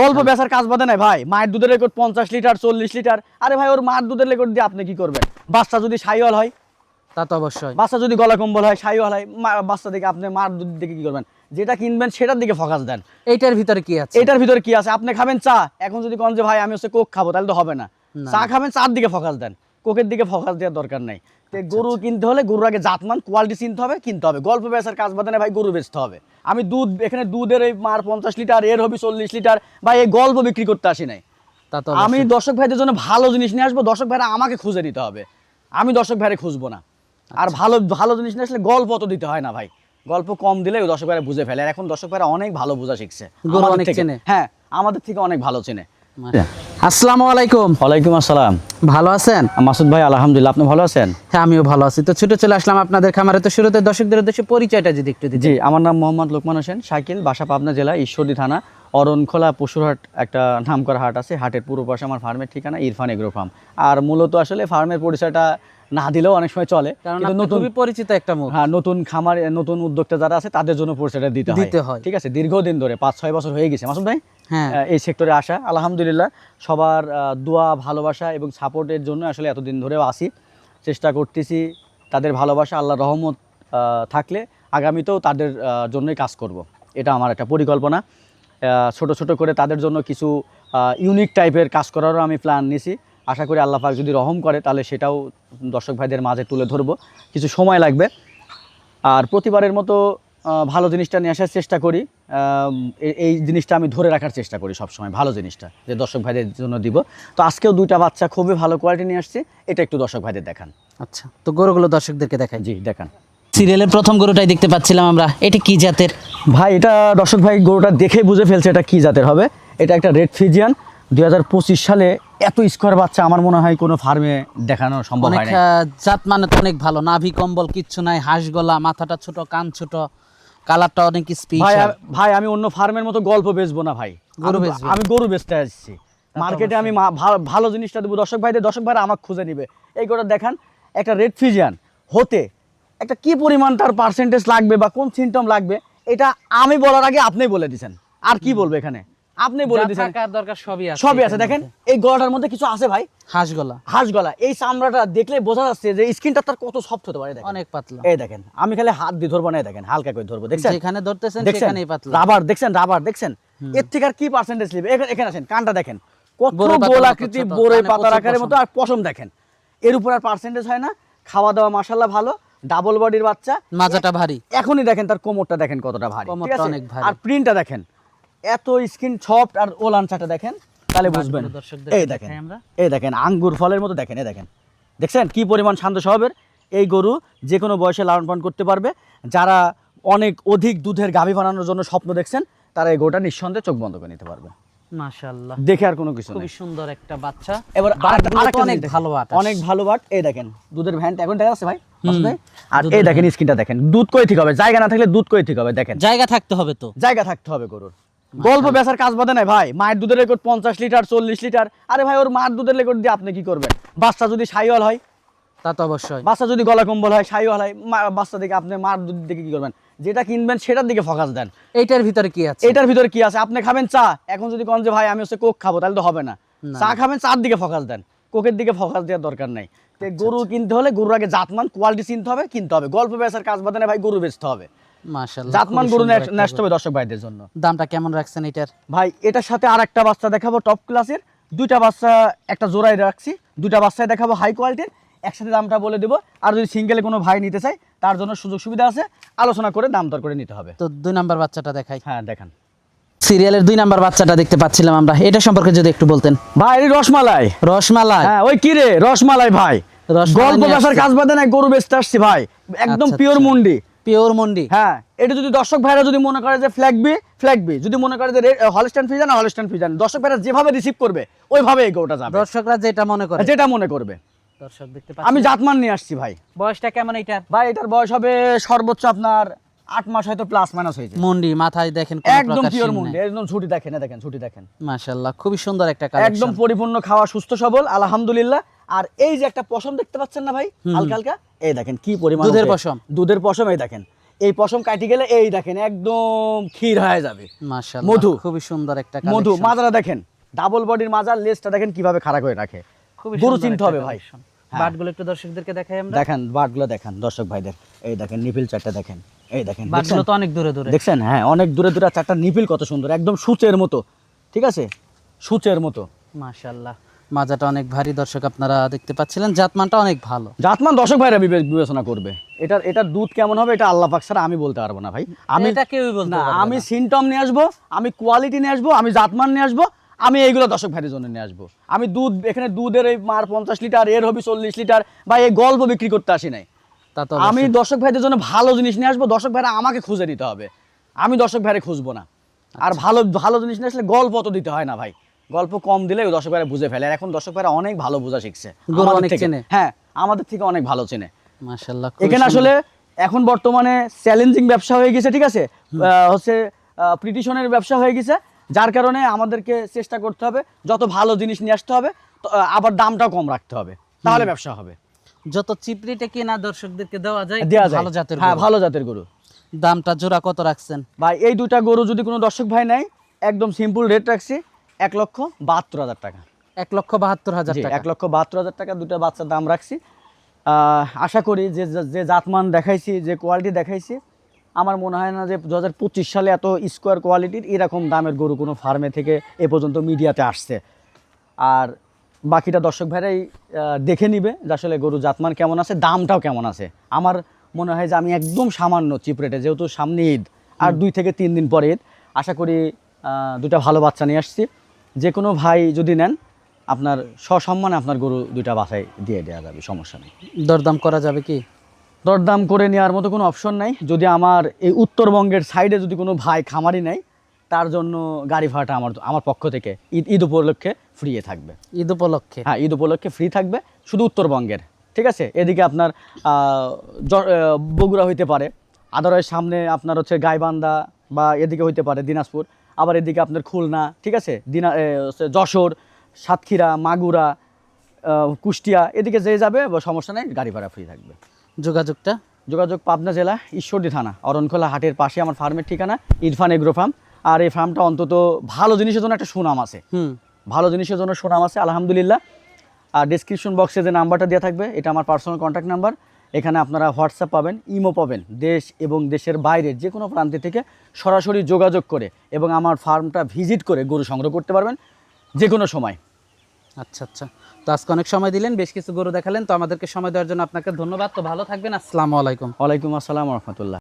গল্প বেচার কাজ বাদে নাই ভাই। মায়ের দুধের রেকর্ড পঞ্চাশ লিটার চল্লিশ লিটার। আরে ভাই ওর মায়ের দুধের রেকর্ড দিয়ে আপনি কি করবেন? বাচ্চা যদি সাইওয়াল হয় তা তো অবশ্যই। বাচ্চা যদি গলা কম্বল হয় সাইওয়াল হয় বাচ্চা দেখে আপনি মার দুধ দিকে কি করবেন? যেটা কিনবেন সেটার দিকে ফোকাস দেন। এইটার ভিতরে কি আছে? এটার ভিতরে কি আছে? আপনি খাবেন চা। এখন যদি কোন যে ভাই আমি হচ্ছে কোক খাব তাহলে তো হবে না। চা খাবেন চার দিকে ফোকাস দেন। কোকের দিকে ফোকাস দেওয়ার দরকার নাই। গরু কিনতে হলে গরুর আগে জাতমান কোয়ালিটি চিনতে হবে কিনতে হবে। গল্প বেচার কাজ বাদে না ভাই গরু বেচতে হবে। আমি দুধ এখানে দুধের এই মার পঞ্চাশ লিটার এর হবে চল্লিশ লিটার বা এই গল্প বিক্রি করতে আসি নাই। তা তো আমি দর্শক ভাইদের জন্য ভালো জিনিস নিয়ে আসব দর্শক ভাইরা আমাকে খুঁজে নিতে হবে। আমি দর্শক ভাইরে খুঁজবো না। আর আচ্ছা। ভালো ভালো জিনিস নিয়ে আসলে গল্প অত দিতে হয় না ভাই। গল্প কম দিলে দর্শক ভাইরা বুঝে ফেলে। আর এখন দর্শক ভাইরা অনেক ভালো বোঝা শিখছে। হ্যাঁ আমাদের থেকে অনেক ভালো চেনে। আসসালামু আলাইকুম। ওয়ালাইকুম আসসালাম। ভালো আছেন? মাসুদ ভাই আলহামদুলিল্লাহ আপনি ভালো আছেন? হ্যাঁ আমিও ভালো আছি। তো ছুটে চলে আসলাম আপনাদের খামারে। তো শুরুতে দর্শকদের উদ্দেশ্যে পরিচয়টা যদি একটু জি আমার নাম মোহাম্মদ লোকমান হোসেন বাসা পাবনা জেলা ঈশ্বরদী থানা অরণখোলা পশুরহাট একটা নামকরা হাট আছে হাটের পূর্ব পাশে আমার ফার্মের ঠিকানা ইরফান এগ্রো ফার্ম। আর মূলত আসলে ফার্মের পরিচয়টা না দিলেও অনেক সময় চলে কিন্তু নতুন পরিচিত একটা মুখ। হ্যাঁ নতুন খামার নতুন উদ্যোক্তা যারা আছে তাদের জন্য পরিচয়টা দিতে হয়। ঠিক আছে দীর্ঘদিন ধরে পাঁচ ছয় বছর হয়ে গেছে। মাসুদ ভাই? এই সেক্টরে আসা। আলহামদুলিল্লাহ, সবার দোয়া, ভালোবাসা এবং সাপোর্টের জন্য আসলে এতদিন ধরেও আসি। চেষ্টা করতেছি তাদের ভালোবাসা আল্লাহ রহমত থাকলে আগামীতেও তাদের জন্যই কাজ করব। এটা আমার একটা পরিকল্পনা। ছোট ছোট করে তাদের জন্য কিছু ইউনিক টাইপের কাজ করারও আমি প্ল্যান নিছি। আশা করি আল্লাহ পাক যদি রহম করে, তাহলে সেটাও দর্শক ভাইদের মাঝে তুলে ধরবো। কিছু সময় লাগবে। আর প্রতিবারের মতো ভালো জিনিসটা নিয়ে আসার চেষ্টা করি। এই জিনিসটা আমি ধরে রাখার চেষ্টা করি সবসময় ভালো জিনিসটা যে দর্শক ভাইদের জন্য দিব। তো আজকেও দুইটা বাচ্চা খুবই ভালো কোয়ালিটি নিয়ে আসছি এটা একটু দর্শক ভাইদের দেখান। আচ্ছা তো গরুগুলো দর্শকদেরকে দেখাই। জি দেখান। সিরিয়ালের প্রথম গরুটাই দেখতে পাচ্ছিলাম আমরা এটি কি জাতের? ভাই এটা দর্শক ভাই গরুটা দেখে বুঝে ফেলছে এটা কি জাতের হবে। এটা একটা রেড ফিজিয়ান দুই হাজার পঁচিশ সালে এত স্কোয়ার বাচ্চা আমার মনে হয় কোনো ফার্মে দেখানো সম্ভব হয় জাত মানে তো অনেক ভালো নাভি কম্বল কিচ্ছু নাই হাঁস গলা মাথাটা ছোট কান ছোট। কালারটা অনেক স্পেশাল ভাই আমি অন্য ফার্মের মতো গল্প বেচবো না ভাই। গরু বেচবো। আমি গরু বেচতে আসছি। মার্কেটে আমি ভালো জিনিসটা দেবো। দর্শক ভাইদের দর্শক ভাইরা আমাকে খুঁজে নিবে। এই গোটা দেখান একটা রেড ফিজিয়ান হতে একটা কি পরিমাণ তার পার্সেন্টেজ লাগবে বা কোন সিমটম লাগবে এটা আমি বলার আগে আপনি বলে দিছেন। আর কি বলব এখানে? আপনি বলে দিছেন থাকার দরকার সবই আছে সবই আছে। দেখেন এই গলাটার মধ্যে কিছু আছে ভাই? হাঁস গলা হাঁস গলা এই চামড়াটা দেখলে বোঝা যাচ্ছে যে স্কিনটা তার কত সফট হতে পারে দেখেন। অনেক পাতলা। এই দেখেন আমি খালি হাত দিয়ে ধরবো না দেখেন হালকা করে ধরবো দেখছেন? যেখানে ধরতেছেন সেখানেই পাতলা। রাবার দেখছেন রাবার দেখছেন? এর থেকে আর কি পার্সেন্টেজ লিবে এখানে আছেন কানটা দেখেন। কত বড়ই পাতার গোল মতো আকৃতি ছোট, বড়ই কানে পাতার আকারের মতো আর পশম দেখেন। এর উপর আর পার্সেন্টেজ হয় না। খাওয়া দাওয়া মাসাল্লাহ ভালো। ডাবল বডির বাচ্চা। মাজাটা ভারী। এখনই দেখেন তার কোমরটা দেখেন কতটা ভারী। অনেক ভারী। আর প্রিন্টটা দেখেন। এত স্কিন সফট আর ওলানচাটা দেখেন তাহলে বুঝবেন। এই দেখেন এই দেখেন আঙ্গুর ফলের মতো দেখেন এই দেখেন। দেখছেন কি পরিমাণ শান্ত স্বভাবের? এই গরু যে কোনো বয়সে লালন পালন করতে পারবে। যারা অনেক অধিক দুধের গাভী বানানোর জন্য স্বপ্ন দেখছেন তারা এই গরুটা নিঃসন্দেহে চোখ বন্ধ করে নিতে পারবে। মাশাআল্লাহ। দেখে আর কোনো কিছু সুন্দর একটা বাচ্চা। এবার আরেকটা- অনেক ভালো বাট অনেক ভালো বাট এই দেখেন দুধের ভ্যানটা এখন দেখা যাচ্ছে ভাই? আর এই দেখেন স্কিনটা দেখেন। দুধ কই ঠিক হবে? জায়গা না থাকলে দুধ কই ঠিক হবে? দেখেন। জায়গা থাকতে হবে তো। জায়গা থাকতে হবে গরুর। গল্প বেচার কাজ বাদে নাই ভাই। মায়ের দুধের রেকর্ড পঞ্চাশ লিটার চল্লিশ লিটার। আরে ভাই ওর মায়ের দুধের রেকর্ড দিয়ে আপনি কি করবেন? বাচ্চা যদি সাইওয়াল হয় তা তো অবশ্যই। বাচ্চা যদি গলা কম্বল হয় সাইওয়াল হয় বাচ্চা দেখে আপনি মার দুধ দেখে কি করবেন? যেটা কিনবেন সেটার দিকে ফোকাস দেন। এইটার ভিতরে কি আছে? এটার ভিতরে কি আছে? আপনি খাবেন চা। এখন যদি কোন যে ভাই আমি হচ্ছে কোক খাব তাহলে তো হবে না। চা খাবেন চার দিকে ফোকাস দেন। কোকের দিকে ফোকাস দেওয়ার দরকার নাই। গরু কিনতে হলে গরুর আগে জাতমান কোয়ালিটি চিনতে হবে কিনতে হবে। গল্প বেচার কাজ বাদে ভাই গরু বেচতে হবে। মাশাআল্লাহ জাতমান গরু হবে দর্শক ভাইদের জন্য। দামটা কেমন রাখছেন এটার? ভাই এটার সাথে আর একটা বাচ্চা দেখাবো টপ ক্লাসের দুইটা বাচ্চা একটা জোড়ায় রাখছি। দুইটা বাচ্চায় দেখাবো হাই কোয়ালিটির একসাথে দামটা বলে দেবো। আর যদি সিঙ্গেলে কোনো ভাই নিতে চায় তার জন্য সুযোগ সুবিধা আছে। আলোচনা করে দাম দর করে নিতে হবে। তো দুই নাম্বার বাচ্চাটা দেখাই। হ্যাঁ দেখান। সিরিয়ালের দুই নাম্বার বাচ্চাটা দেখতে পাচ্ছিলাম আমরা। এটা সম্পর্কে যদি একটু বলতেন। ভাই রসমালাই। রসমালাই। হ্যাঁ ওই কি রে রসমালাই ভাই। গল্প আসছে। কাজ বাদে নাই গরু বেচতে আসছি ভাই। একদম আচ্ছা, পিওর আচ্ছা। মুন্ডি। পিওর মন্ডি। হ্যাঁ এটা যদি দর্শক ভাইরা যদি মনে করে যে ফ্ল্যাগ বি ফ্ল্যাগ বি যদি মনে করে যে হলস্টান ফিজান হলস্টান ফিজান দর্শক ভাইরা যেভাবে রিসিভ করবে ওইভাবে গরুটা যাবে। দর্শকরা যেটা মনে করে। যেটা মনে করবে। দর্শক দেখতে পাচ্ছেন। আমি জাতমান নিয়ে আসছি ভাই। বয়সটা কেমন এটার ভাই এটার বয়স হবে সর্বোচ্চ আপনার আট মাস হয়তো প্লাস মাইনাস হয়েছে মন্ডি মাথায় দেখেন একদম পিওর মুন্ডি একদম ছুটি দেখেন দেখেন ছুটি দেখেন। মাশাআল্লাহ খুবই সুন্দর একটা একদম পরিপূর্ণ খাওয়া সুস্থ সবল আলহামদুলিল্লাহ। আর এই যে একটা পশম দেখতে পাচ্ছেন না ভাই? হালকা হালকা? এই দেখেন কি পরিমাণ দুধের পশম। দুধের পশম এই দেখেন। এই পশম কাটি গেলে এই দেখেন একদম ক্ষীর হয়ে যাবে। মধু। খুবই সুন্দর একটা মধু। মাজারা দেখেন ডাবল বডির মাজার লেজটা দেখেন কীভাবে খাড়া করে রাখে। খুবই গরু চিনতে হবে ভাই। হ্যাঁ। বাটগুলো একটু দর্শকদেরকে দেখাই আমরা। দেখেন বাটগুলো দেখেন দর্শক ভাইদের। এই দেখেন নিপিল চারটা দেখেন। এই দেখেন বাটগুলো? তো অনেক দূরে দূরে। দেখছেন? হ্যাঁ অনেক দূরে দূরে চারটা নিপিল কত সুন্দর একদম সূচের মতো। ঠিক আছে? সূচের মতো। মাশাআল্লাহ। মাজাটা অনেক ভারী দর্শক আপনারা দেখতে পাচ্ছিলেন। জাতমানটা অনেক ভালো। জাতমান দর্শক ভাইরা বিবেচনা করবে। এটার এটার দুধ কেমন হবে এটা আল্লাহ পাক ছাড়া আমি বলতে পারব না ভাই। আমি এটা কেউই বলতে না আমি সিনটম নিয়ে আসব আমি কোয়ালিটি নিয়ে আসব আমি জাতমান নিয়ে আসব আমি এইগুলো দর্শক ভাইদের জন্য নিয়ে আসব। আমি দুধ এখানে দুধের এই মার পঞ্চাশ লিটার এর হবি চল্লিশ লিটার বা এই গল্প বিক্রি করতে আসি নাই। তা তো আমি। দর্শক ভাইদের জন্য ভালো জিনিস নিয়ে আসব দর্শক ভাইরা আমাকে খুঁজে দিতে হবে। আমি দর্শক ভাইরে খুঁজবো না। আর আচ্ছা। ভালো ভালো জিনিস নিয়ে আসলে গল্প অত দিতে হয় না ভাই। গল্প কম দিলে দর্শক ভাইরা বুঝে ফেলে। আর এখন দর্শক ভাইরা অনেক ভালো বোঝা শিখছে। অনেক চেনে। হ্যাঁ আমাদের থেকে অনেক ভালো চেনে। মাশাআল্লাহ এখানে আসলে এখন বর্তমানে চ্যালেঞ্জিং ব্যবসা হয়ে গেছে ঠিক আছে? হচ্ছে প্রিটিশনের ব্যবসা হয়ে গেছে যার কারণে আমাদেরকে চেষ্টা করতে হবে যত ভালো জিনিস নিয়ে আসতে হবে আবার দামটাও কম রাখতে হবে। তাহলে ব্যবসা হবে। যত চিপরিটে কিনা দর্শকদেরকে দেওয়া যায় দেওয়া যায়। ভালো জাতের হ্যাঁ গরু। ভালো জাতের গরু। দামটা জোড়া কত রাখছেন? ভাই এই দুটা গরু যদি কোনো দর্শক ভাই নেয় একদম সিম্পল রেট রাখছি। এক লক্ষ বাহাত্তর হাজার টাকা। এক লক্ষ বাহাত্তর হাজার টাকা। এক লক্ষ বাহাত্তর হাজার টাকা দুটা বাচ্চার দাম রাখছি। আশা করি যে যে- জাতমান দেখাইছি যে কোয়ালিটি দেখাইছি আমার মনে হয় না যে দু হাজার পঁচিশ সালে এত স্কোয়ার কোয়ালিটির এরকম দামের গরু কোনো ফার্মে থেকে এ পর্যন্ত মিডিয়াতে আসছে। আর বাকিটা দর্শক ভাইরাই দেখে নিবে যে আসলে গরু জাতমান কেমন আছে দামটাও কেমন আছে। আমার মনে হয় যে আমি একদম সামান্য চিপ রেটে যেহেতু সামনে ঈদ আর দুই থেকে তিন দিন পরে ঈদ আশা করি দুটা ভালো বাচ্চা নিয়ে আসছি। যে কোনো ভাই যদি নেন আপনার সসম্মানে আপনার গরু দুইটা বাসায় দিয়ে দেওয়া যাবে সমস্যা নেই। দরদাম করা যাবে কি? দরদাম করে নেওয়ার মতো কোনো অপশন নাই। যদি আমার এই উত্তরবঙ্গের সাইডে যদি কোনো ভাই খামারি নেয় তার জন্য গাড়ি ভাড়াটা আমার আমার পক্ষ থেকে ঈদ ঈদ উপলক্ষে ফ্রিয়ে থাকবে। ঈদ উপলক্ষে? হ্যাঁ ঈদ উপলক্ষে ফ্রি থাকবে শুধু উত্তরবঙ্গের। ঠিক আছে? এদিকে আপনার বগুড়া হইতে পারে আদারওয়াইজ সামনে আপনার হচ্ছে গাইবান্ধা বা এদিকে হইতে পারে দিনাজপুর। আবার এদিকে আপনার খুলনা ঠিক আছে? দিনা যশোর সাতক্ষীরা মাগুরা কুষ্টিয়া এদিকে যে যাবে সমস্যা নেই গাড়ি ভাড়া ফ্রি থাকবে। যোগাযোগটা? যোগাযোগ পাবনা জেলা ঈশ্বরদী থানা অরণখোলা হাটের পাশে আমার ফার্মের ঠিকানা ইরফান এগ্রো ফার্ম। আর এই ফার্মটা অন্তত ভালো জিনিসের জন্য একটা সুনাম আছে। হুম। ভালো জিনিসের জন্য সুনাম আছে আলহামদুলিল্লাহ। আর ডিসক্রিপশন বক্সে যে নাম্বারটা দেওয়া থাকবে এটা আমার পার্সোনাল কন্ট্যাক্ট নাম্বার এখানে আপনারা হোয়াটসঅ্যাপ পাবেন ইমো পাবেন দেশ এবং দেশের বাইরে যে কোনো প্রান্তে থেকে সরাসরি যোগাযোগ করে এবং আমার ফার্মটা ভিজিট করে গরু সংগ্রহ করতে পারবেন যে কোনো সময়। আচ্ছা আচ্ছা। তো আজকে অনেক সময় দিলেন বেশ কিছু গরু দেখালেন তো আমাদেরকে সময় দেওয়ার জন্য আপনাকে ধন্যবাদ। তো ভালো থাকবেন আসসালামু আলাইকুম। ওয়ালাইকুম আসসালাম রহমতুল্লাহ।